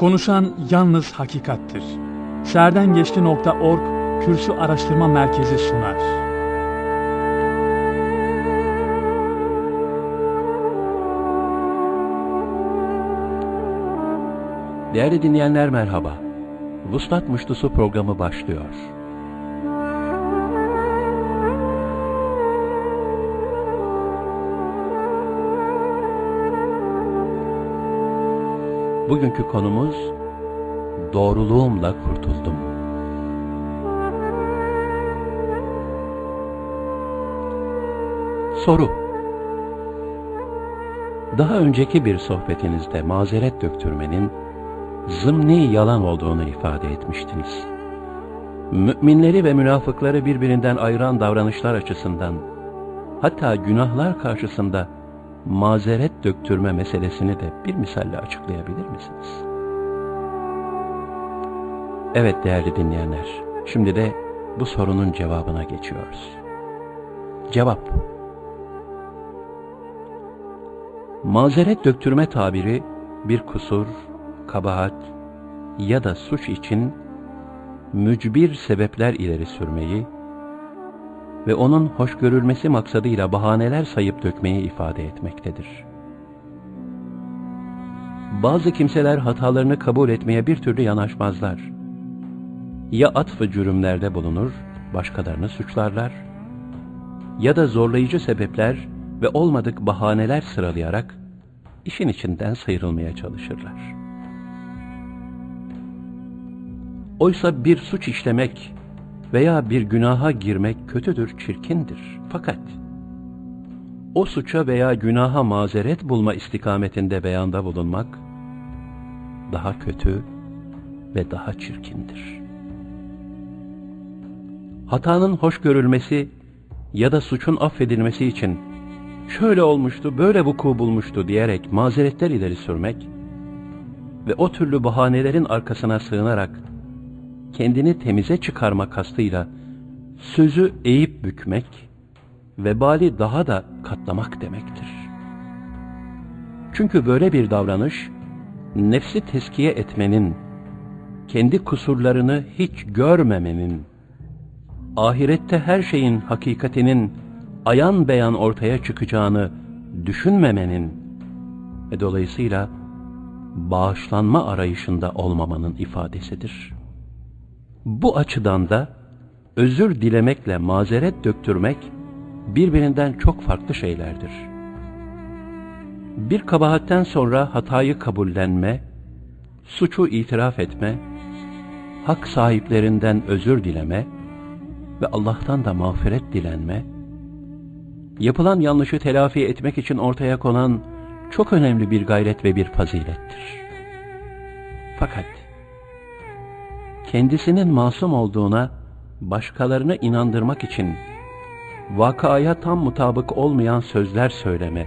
Konuşan yalnız hakikattir. Serdengeçti.org Kürsü Araştırma Merkezi sunar. Değerli dinleyenler merhaba. Vuslat Muştusu programı başlıyor. Bugünkü konumuz Doğruluğumla Kurtuldum. Soru Daha önceki bir sohbetinizde mazeret döktürmenin zımni yalan olduğunu ifade etmiştiniz. Müminleri ve münafıkları birbirinden ayıran davranışlar açısından, hatta günahlar karşısında mazeret döktürme meselesini de bir misalle açıklayabilir misiniz? Evet değerli dinleyenler, şimdi de bu sorunun cevabına geçiyoruz. Cevap Mazeret döktürme tabiri bir kusur, kabahat ya da suç için mücbir sebepler ileri sürmeyi ve onun hoş görülmesi maksadıyla bahaneler sayıp dökmeyi ifade etmektedir. Bazı kimseler hatalarını kabul etmeye bir türlü yanaşmazlar. Ya atfı cürümlerde bulunur, başkalarını suçlarlar, ya da zorlayıcı sebepler ve olmadık bahaneler sıralayarak işin içinden sıyrılmaya çalışırlar. Oysa bir suç işlemek veya bir günaha girmek kötüdür, çirkindir. Fakat o suça veya günaha mazeret bulma istikametinde beyanda bulunmak daha kötü ve daha çirkindir. Hatanın hoş görülmesi ya da suçun affedilmesi için şöyle olmuştu, böyle vuku bulmuştu diyerek mazeretler ileri sürmek ve o türlü bahanelerin arkasına sığınarak kendini temize çıkarma kastıyla sözü eğip bükmek, vebali daha da katlamak demektir. Çünkü böyle bir davranış, nefsi teskiye etmenin, kendi kusurlarını hiç görmemenin, ahirette her şeyin hakikatinin ayan beyan ortaya çıkacağını düşünmemenin ve dolayısıyla bağışlanma arayışında olmamanın ifadesidir. Bu açıdan da özür dilemekle mazeret döktürmek birbirinden çok farklı şeylerdir. Bir kabahatten sonra hatayı kabullenme, suçu itiraf etme, hak sahiplerinden özür dileme ve Allah'tan da mağfiret dilenme, yapılan yanlışı telafi etmek için ortaya konan çok önemli bir gayret ve bir fazilettir. Fakat kendisinin masum olduğuna başkalarını inandırmak için vakaya tam mutabık olmayan sözler söyleme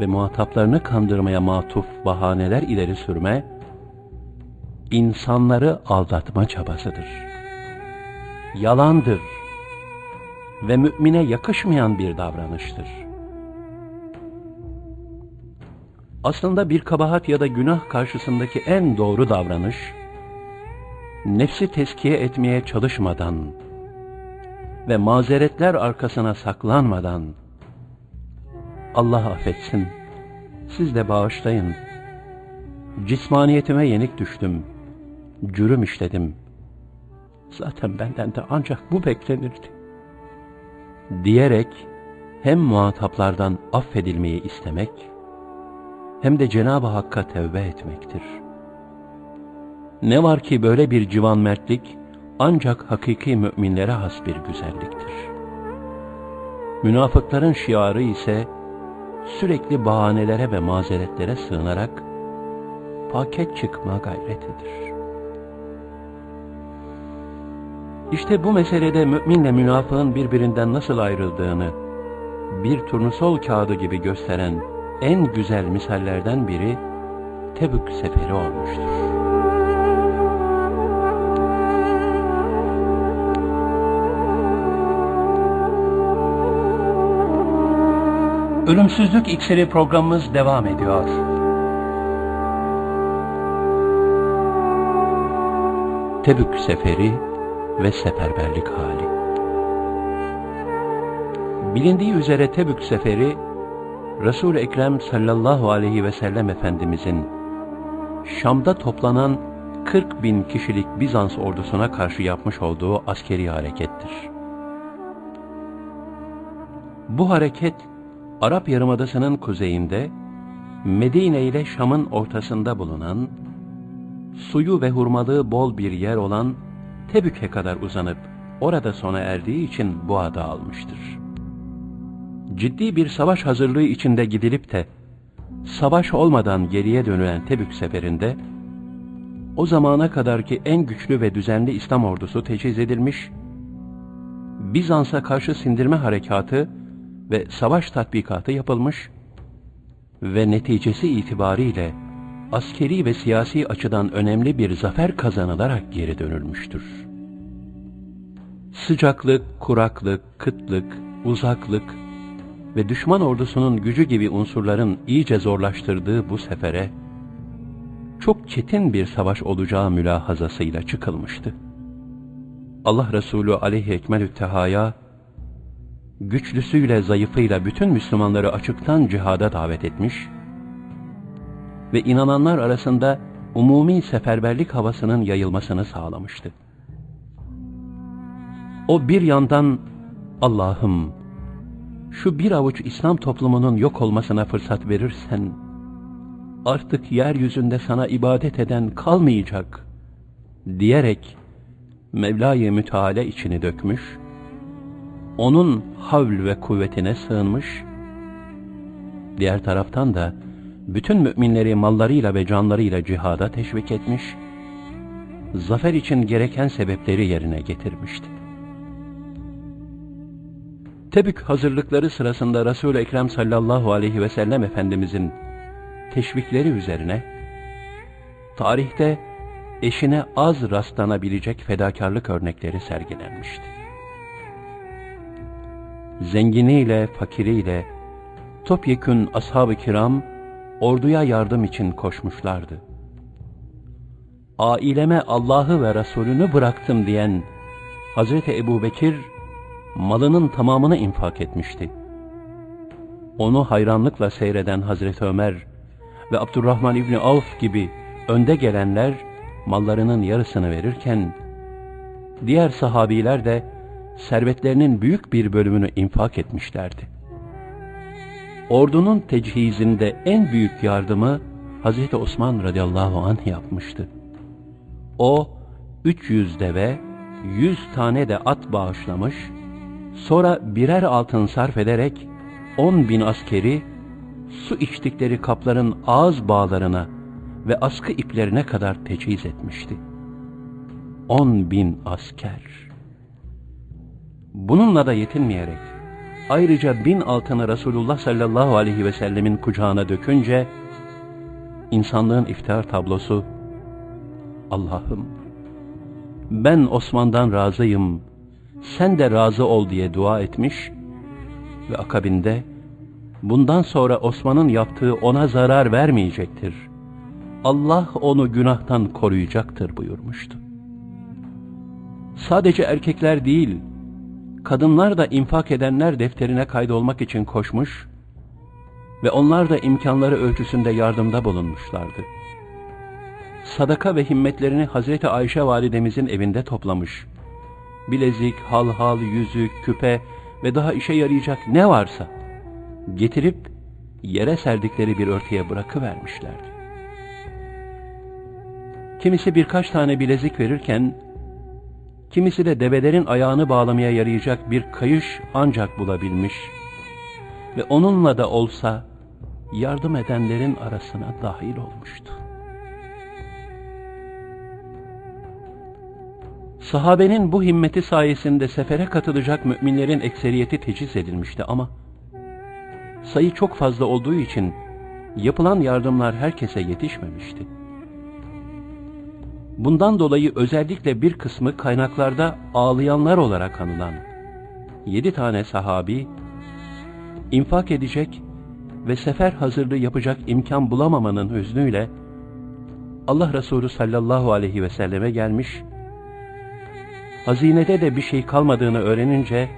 ve muhataplarını kandırmaya matuf bahaneler ileri sürme, insanları aldatma çabasıdır. Yalandır ve mümine yakışmayan bir davranıştır. Aslında bir kabahat ya da günah karşısındaki en doğru davranış, nefsi teskiye etmeye çalışmadan ve mazeretler arkasına saklanmadan, Allah affetsin, siz de bağışlayın, cismaniyetime yenik düştüm, cürüm işledim, zaten benden de ancak bu beklenirdi, diyerek hem muhataplardan affedilmeyi istemek, hem de Cenab-ı Hakk'a tevbe etmektir.'' Ne var ki böyle bir civan mertlik ancak hakiki müminlere has bir güzelliktir. Münafıkların şiarı ise sürekli bahanelere ve mazeretlere sığınarak paket çıkma gayretidir. İşte bu meselede müminle münafığın birbirinden nasıl ayrıldığını bir turnusol kağıdı gibi gösteren en güzel misallerden biri Tebük seferi olmuştur. Ölümsüzlük İksiri programımız devam ediyor. Tebük seferi ve seferberlik hali. Bilindiği üzere Tebük seferi Resul-i Ekrem sallallahu aleyhi ve sellem Efendimizin Şam'da toplanan 40 bin kişilik Bizans ordusuna karşı yapmış olduğu askeri harekettir. Bu hareket Arap Yarımadası'nın kuzeyinde Medine ile Şam'ın ortasında bulunan suyu ve hurmalığı bol bir yer olan Tebük'e kadar uzanıp orada sona erdiği için bu adı almıştır. Ciddi bir savaş hazırlığı içinde gidilip de savaş olmadan geriye dönülen Tebük seferinde o zamana kadarki en güçlü ve düzenli İslam ordusu teçhiz edilmiş, Bizans'a karşı sindirme harekatı ve savaş tatbikatı yapılmış ve neticesi itibariyle askeri ve siyasi açıdan önemli bir zafer kazanılarak geri dönülmüştür. Sıcaklık, kuraklık, kıtlık, uzaklık ve düşman ordusunun gücü gibi unsurların iyice zorlaştırdığı bu sefere, çok çetin bir savaş olacağı mülahazasıyla çıkılmıştı. Allah Resulü aleyhi ekmelü tehaya, güçlüsüyle zayıfıyla bütün Müslümanları açıktan cihada davet etmiş ve inananlar arasında umumi seferberlik havasının yayılmasını sağlamıştı. O bir yandan Allah'ım şu bir avuç İslam toplumunun yok olmasına fırsat verirsen artık yeryüzünde sana ibadet eden kalmayacak diyerek Mevla-i Müteala içini dökmüş, onun havl ve kuvvetine sığınmış, diğer taraftan da bütün müminleri mallarıyla ve canlarıyla cihada teşvik etmiş, zafer için gereken sebepleri yerine getirmişti. Tebük hazırlıkları sırasında Resul-i Ekrem sallallahu aleyhi ve sellem Efendimizin teşvikleri üzerine, tarihte eşine az rastlanabilecek fedakarlık örnekleri sergilenmişti. Zenginiyle, fakiriyle, topyekün ashab-ı kiram, orduya yardım için koşmuşlardı. Aileme Allah'ı ve Resulünü bıraktım diyen Hazreti Ebu Bekir, malının tamamını infak etmişti. Onu hayranlıkla seyreden Hazreti Ömer ve Abdurrahman İbni Avf gibi önde gelenler mallarının yarısını verirken, diğer sahabiler de servetlerinin büyük bir bölümünü infak etmişlerdi. Ordunun tecihizinde en büyük yardımı Hazreti Osman radıyallahu anh yapmıştı. O 300 deve, 100 tane de at bağışlamış, sonra birer altın sarf ederek 10 bin askeri su içtikleri kapların ağız bağlarına ve askı iplerine kadar teçhiz etmişti. 10 bin asker. Bununla da yetinmeyerek ayrıca bin altını Resulullah sallallahu aleyhi ve sellemin kucağına dökünce insanlığın iftihar tablosu Allah'ım ben Osman'dan razıyım sen de razı ol diye dua etmiş ve akabinde bundan sonra Osman'ın yaptığı ona zarar vermeyecektir. Allah onu günahtan koruyacaktır buyurmuştu. Sadece erkekler değil, kadınlar da infak edenler defterine kaydolmak için koşmuş ve onlar da imkanları ölçüsünde yardımda bulunmuşlardı. Sadaka ve himmetlerini Hazreti Ayşe validemizin evinde toplamış. Bilezik, halhal, yüzük, küpe ve daha işe yarayacak ne varsa getirip yere serdikleri bir örtüye bırakıvermişlerdi. Kimisi birkaç tane bilezik verirken, kimisi de develerin ayağını bağlamaya yarayacak bir kayış ancak bulabilmiş ve onunla da olsa yardım edenlerin arasına dahil olmuştu. Sahabenin bu himmeti sayesinde sefere katılacak müminlerin ekseriyeti teçhiz edilmişti ama sayı çok fazla olduğu için yapılan yardımlar herkese yetişmemişti. Bundan dolayı özellikle bir kısmı kaynaklarda ağlayanlar olarak anılan yedi tane sahabi infak edecek ve sefer hazırlığı yapacak imkan bulamamanın hüznüyle Allah Resulü sallallahu aleyhi ve selleme gelmiş hazinede de bir şey kalmadığını öğrenince,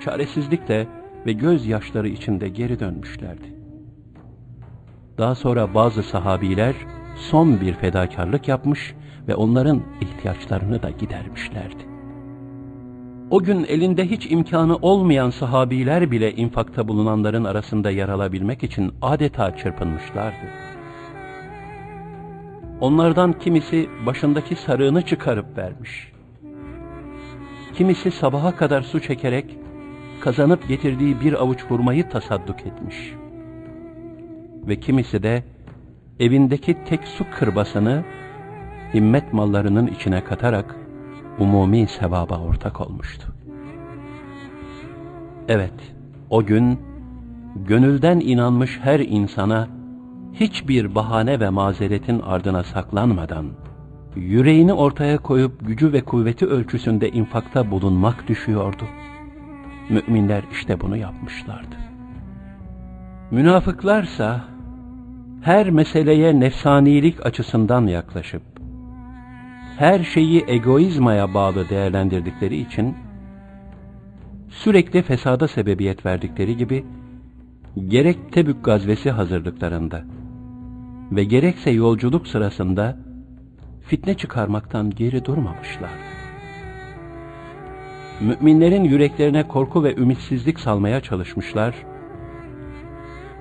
çaresizlikle ve gözyaşları içinde geri dönmüşlerdi. Daha sonra bazı sahabiler son bir fedakarlık yapmış ve onların ihtiyaçlarını da gidermişlerdi. O gün elinde hiç imkanı olmayan sahabiler bile infakta bulunanların arasında yer alabilmek için adeta çırpınmışlardı. Onlardan kimisi başındaki sarığını çıkarıp vermiş. Kimisi sabaha kadar su çekerek kazanıp getirdiği bir avuç hurmayı tasadduk etmiş. Ve kimisi de evindeki tek su kırbasını himmet mallarının içine katarak umumi sevaba ortak olmuştu. Evet, o gün gönülden inanmış her insana hiçbir bahane ve mazeretin ardına saklanmadan yüreğini ortaya koyup gücü ve kuvveti ölçüsünde infakta bulunmak düşüyordu. Müminler işte bunu yapmışlardı. Münafıklarsa her meseleye nefsanilik açısından yaklaşıp her şeyi egoizmaya bağlı değerlendirdikleri için sürekli fesada sebebiyet verdikleri gibi gerek Tebük gazvesi hazırlıklarında ve gerekse yolculuk sırasında fitne çıkarmaktan geri durmamışlardı. Müminlerin yüreklerine korku ve ümitsizlik salmaya çalışmışlar.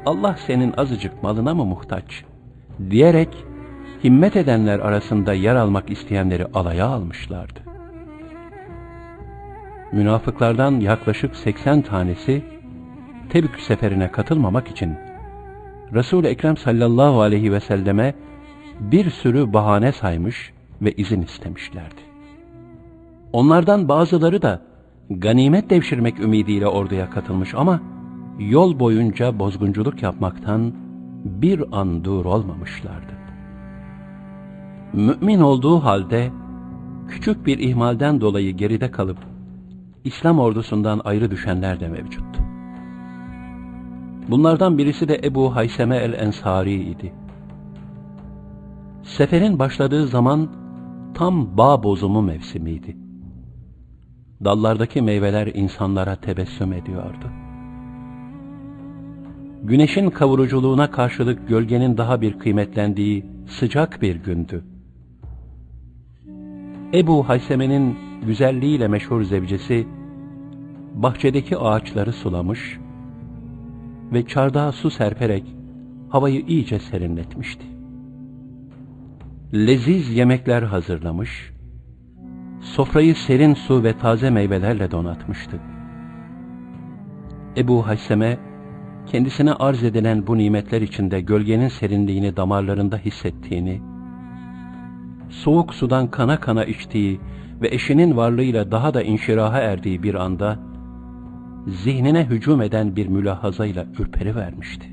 Allah senin azıcık malına mı muhtaç? diyerek himmet edenler arasında yer almak isteyenleri alaya almışlardı. Münafıklardan yaklaşık 80 tanesi Tebük seferine katılmamak için Resul-i Ekrem sallallahu aleyhi ve selleme bir sürü bahane saymış ve izin istemişlerdi. Onlardan bazıları da ganimet devşirmek ümidiyle orduya katılmış ama yol boyunca bozgunculuk yapmaktan bir an dur olmamışlardı. Mümin olduğu halde küçük bir ihmalden dolayı geride kalıp İslam ordusundan ayrı düşenler de mevcuttu. Bunlardan birisi de Ebu Hayseme el-Ensari idi. Seferin başladığı zaman tam bağ bozumu mevsimiydi. Dallardaki meyveler insanlara tebessüm ediyordu. Güneşin kavuruculuğuna karşılık gölgenin daha bir kıymetlendiği sıcak bir gündü. Ebu Hayseme'nin güzelliğiyle meşhur zevcesi, bahçedeki ağaçları sulamış ve çardağa su serperek havayı iyice serinletmişti. Leziz yemekler hazırlamış, sofrayı serin su ve taze meyvelerle donatmıştı. Ebu Hayseme, kendisine arz edilen bu nimetler içinde gölgenin serinliğini damarlarında hissettiğini, soğuk sudan kana kana içtiği ve eşinin varlığıyla daha da inşiraha erdiği bir anda, zihnine hücum eden bir mülahazayla ürperi vermişti.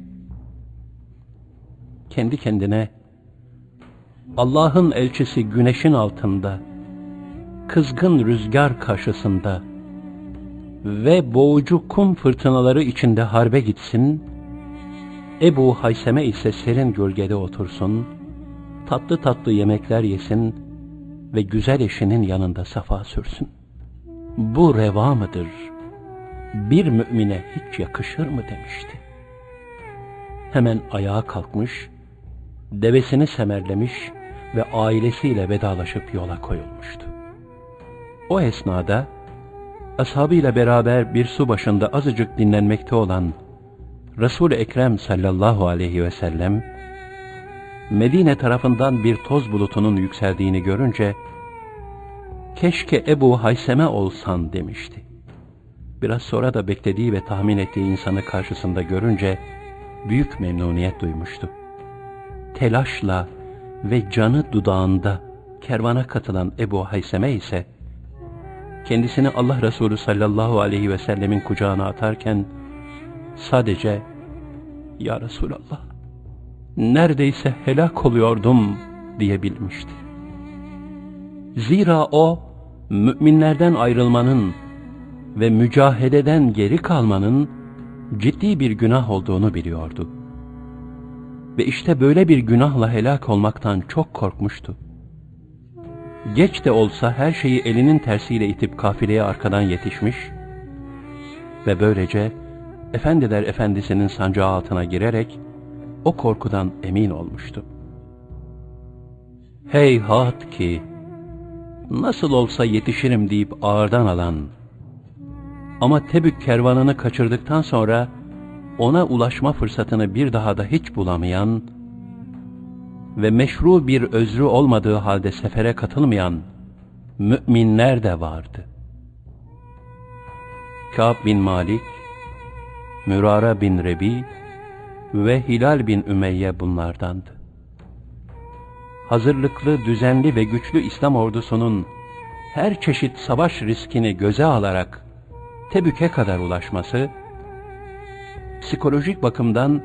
Kendi kendine, Allah'ın elçisi güneşin altında, kızgın rüzgar karşısında ve boğucu kum fırtınaları içinde harbe gitsin, Ebu Hayseme ise serin gölgede otursun, tatlı tatlı yemekler yesin ve güzel eşinin yanında safa sürsün. Bu reva mıdır? Bir mümine hiç yakışır mı demişti. Hemen ayağa kalkmış, devesini semerlemiş ve ailesiyle vedalaşıp yola koyulmuştu. O esnada ashabıyla beraber bir su başında azıcık dinlenmekte olan Resul-i Ekrem sallallahu aleyhi ve sellem Medine tarafından bir toz bulutunun yükseldiğini görünce keşke Ebu Hayseme olsan demişti. Biraz sonra da beklediği ve tahmin ettiği insanı karşısında görünce büyük memnuniyet duymuştu. Telaşla ve canı dudağında kervana katılan Ebu Hayseme ise kendisini Allah Resulü sallallahu aleyhi ve sellemin kucağına atarken sadece Ya Resulallah neredeyse helak oluyordum diyebilmişti. Zira o müminlerden ayrılmanın ve mücahededen geri kalmanın ciddi bir günah olduğunu biliyordu. Ve işte böyle bir günahla helak olmaktan çok korkmuştu. Geç de olsa her şeyi elinin tersiyle itip kafileye arkadan yetişmiş ve böylece efendiler efendisinin sancağı altına girerek o korkudan emin olmuştu. Heyhat ki nasıl olsa yetişirim deyip ağırdan alan ama Tebük kervanını kaçırdıktan sonra ona ulaşma fırsatını bir daha da hiç bulamayan ve meşru bir özrü olmadığı halde sefere katılmayan müminler de vardı. Kâb bin Malik, Mürara bin Rebi ve Hilal bin Ümeyye bunlardandı. Hazırlıklı, düzenli ve güçlü İslam ordusunun her çeşit savaş riskini göze alarak Tebük'e kadar ulaşması, psikolojik bakımdan